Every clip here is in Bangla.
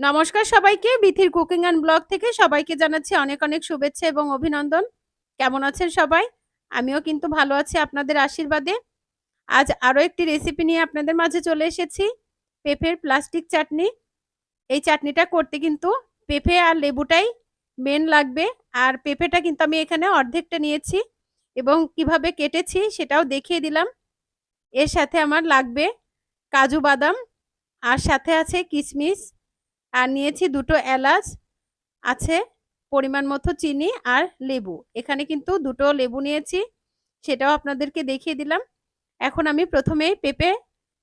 নমস্কার সবাইকে, বিথির কুকিং অ্যান্ড ব্লগ থেকে সবাইকে জানাচ্ছি অনেক অনেক শুভেচ্ছা এবং অভিনন্দন। কেমন আছেন সবাই? আমিও কিন্তু ভালো আছি আপনাদের আশীর্বাদে। আজ আরও একটি রেসিপি নিয়ে আপনাদের মাঝে চলে এসেছি, পেঁপের প্লাস্টিক চাটনি। এই চাটনিটা করতে কিন্তু পেঁপে আর লেবুটাই মেন লাগবে। আর পেঁপেটা কিন্তু আমি এখানে অর্ধেকটা নিয়েছি এবং কীভাবে কেটেছি সেটাও দেখিয়ে দিলাম। এর সাথে আমার লাগবে কাজু বাদাম, আর সাথে আছে কিশমিশ। আর নিয়েছি দুটো এলাচ, আছে পরিমাণ মতো চিনি আর লেবু। এখানে কিন্তু দুটো লেবু নিয়েছি, সেটাও আপনাদেরকে দেখিয়ে দিলাম। এখন আমি প্রথমেই পেঁপে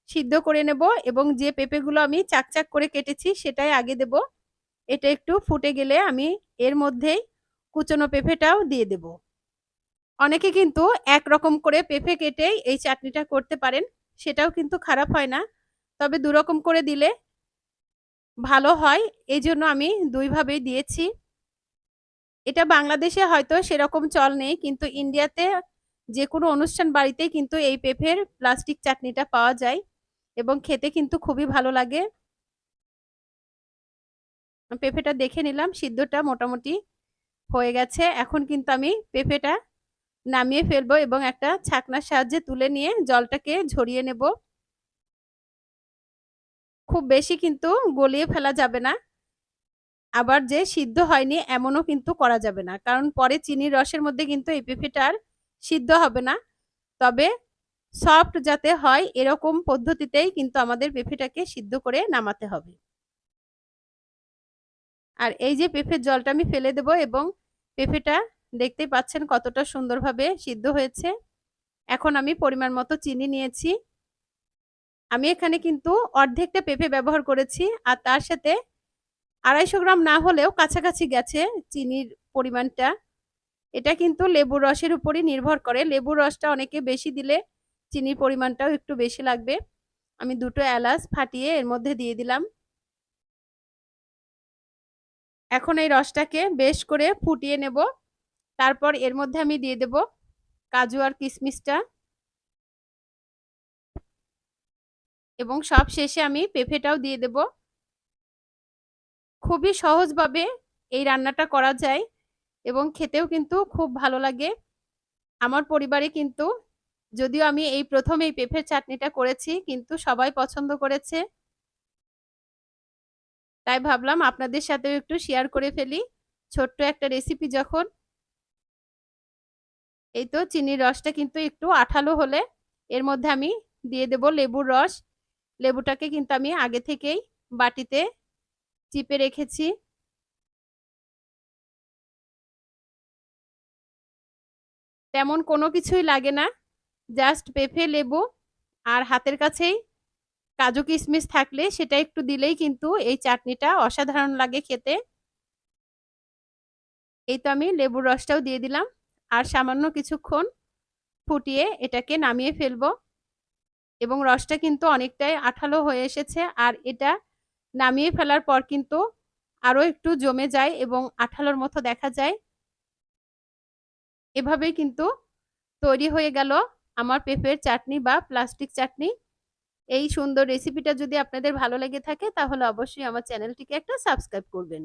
সিদ্ধ করে নেব এবং যে পেঁপেগুলো আমি চাকচাক করে কেটেছি সেটাই আগে দেব। এটা একটু ফুটে গেলে আমি এর মধ্যেই কুচনো পেঁপেটাও দিয়ে দেব। অনেকে কিন্তু এক রকম করে পেঁপে কেটেই এই চাটনিটা করতে পারেন, সেটাও কিন্তু খারাপ হয় না। তবে দুরকম করে দিলে ভালো হয়, এই জন্য আমি দুইভাবেই দিয়েছি। এটা বাংলাদেশে হয়তো সেরকম চল নেই, কিন্তু ইন্ডিয়াতে যে কোনো অনুষ্ঠান বাড়িতেই কিন্তু এই পেঁপের প্লাস্টিক চাটনিটা পাওয়া যায় এবং খেতে কিন্তু খুবই ভালো লাগে। পেঁপেটা দেখে নিলাম, সিদ্ধটা মোটামুটি হয়ে গেছে। এখন কিন্তু আমি পেঁপেটা নামিয়ে ফেলব এবং একটা ছাকনার সাহায্যে তুলে নিয়ে জলটাকে ঝরিয়ে নেব। খুব বেশি কিন্তু গলিয়ে ফেলা যাবে না। আবার যে সিদ্ধ হয়নি এমনও কিন্তু করা যাবে না। কারণ পরে চিনির রসের মধ্যে কিন্তু এই পেঁপেটার সিদ্ধ হবে না। তবে সফট যাতে হয় এরকম পদ্ধতিতেই কিন্তু আমাদের পেঁপেটাকে সিদ্ধ করে নামাতে হবে। আর এই যে পেঁপের জলটা আমি ফেলে দেব এবং পেঁপেটা দেখতেই পাচ্ছেন কতটা সুন্দরভাবে সিদ্ধ হয়েছে। এখন আমি পরিমাণ মতো চিনি নিয়েছি। আমি এখানে কিন্তু অর্ধেকটা পেঁপে ব্যবহার করেছি, আর তার সাথে আড়াইশো গ্রাম না হলেও কাছাকাছি গেছে চিনির পরিমাণটা। এটা কিন্তু লেবুর রসের উপরই নির্ভর করে। লেবুর রসটা অনেকে বেশি দিলে চিনির পরিমাণটাও একটু বেশি লাগবে। আমি দুটো এলাচ ফাটিয়ে এর মধ্যে দিয়ে দিলাম। এখন এই রসটাকে বেশ করে ফুটিয়ে নেব। তারপর এর মধ্যে আমি দিয়ে দেব কাজু আর কিশমিশটা। এবং সব শেষে আমি পেঁপেটাও দিয়ে দেব। খুবই সহজভাবে এই রান্নাটা করা যায় এবং খেতেও কিন্তু খুব ভালো লাগে। আমার পরিবারে কিন্তু, যদিও আমি এই প্রথম এই পেঁপের চাটনিটা করেছি, কিন্তু সবাই পছন্দ করেছে। তাই ভাবলাম আপনাদের সাথেও একটু শেয়ার করে ফেলি। ছোট্ট একটা রেসিপি যখন। এই তো চিনির রসটা কিন্তু একটু আঠালো হলে, এর মধ্যে আমি দিয়ে দেব লেবুর রস। লেবুটাকে কিন্তু আমি আগে থেকেই বাটিতে চিপে রেখেছি। তেমন কোনো কিছুই লাগে না, জাস্ট পেঁপে লেবু আর হাতের কাছেই কাজু কিশমিশ থাকলে সেটা একটু দিলেই কিন্তু এই চাটনিটা অসাধারণ লাগে খেতে। এই তো আমি লেবুর রসটাও দিয়ে দিলাম আর সামান্য কিছুক্ষণ ফুটিয়ে এটাকে নামিয়ে ফেলব। এবং রসটা কিন্তু অনেকটাই আঠালো হয়ে এসেছে। আর এটা নামিয়ে ফেলার পর কিন্তু আরও একটু জমে যায় এবং আঠালোর মতো দেখা যায়। এভাবেই কিন্তু তৈরি হয়ে গেল আমার পেঁপের চাটনি বা প্লাস্টিক চাটনি। এই সুন্দর রেসিপিটা যদি আপনাদের ভালো লেগে থাকে তাহলে অবশ্যই আমার চ্যানেলটিকে একটা সাবস্ক্রাইব করবেন।